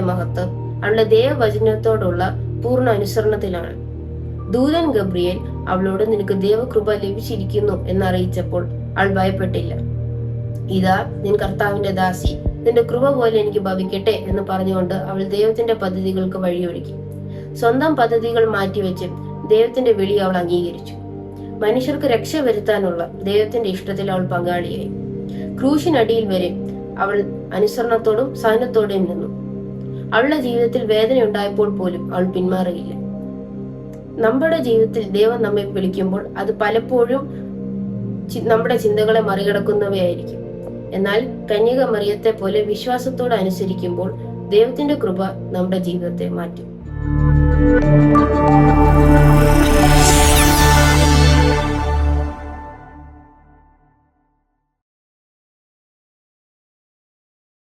മഹത്വം അവളുടെ ദേവവചനത്തോടുള്ള പൂർണ അനുസരണത്തിലാണ്. ദൂതൻ ഗബ്രിയേൽ അവളോട് നിനക്ക് ദേവകൃപ ലഭിച്ചിരിക്കുന്നു എന്നറിയിച്ചപ്പോൾ അവൾ ഭയപ്പെട്ടില്ല. ഇതാ നിൻ കർത്താവിന്റെ ദാസി. നിന്റെ കൃപ പോലെ എനിക്ക് ഭവിക്കട്ടെ എന്ന് പറഞ്ഞുകൊണ്ട് അവൾ ദൈവത്തിന്റെ പദ്ധതികൾക്ക് വഴിയൊരുക്കി. സ്വന്തം പദ്ധതികൾ മാറ്റിവെച്ച് ദൈവത്തിന്റെ വിളി അവൾ അംഗീകരിച്ചു. മനുഷ്യർക്ക് രക്ഷ വരുത്താനുള്ള ദൈവത്തിന്റെ ഇഷ്ടത്തിൽ അവൾ പങ്കാളിയായി. ക്രൂശിനടിയിൽ വരെ അവൾ അനുസരണത്തോടും സഹനത്തോടെയും നിന്നു. അവളുടെ ജീവിതത്തിൽ വേദന ഉണ്ടായപ്പോൾ പോലും അവൾ പിന്മാറുകയില്ല. നമ്മുടെ ജീവിതത്തിൽ ദൈവം നമ്മെ വിളിക്കുമ്പോൾ അത് പലപ്പോഴും നമ്മുടെ ചിന്തകളെ മറികടക്കുന്നവയായിരിക്കും. എന്നാൽ കന്യക മറിയത്തെ പോലെ വിശ്വാസത്തോടെ അനുസരിക്കുമ്പോൾ ദൈവത്തിന്റെ കൃപ നമ്മുടെ ജീവിതത്തെ മാറ്റും.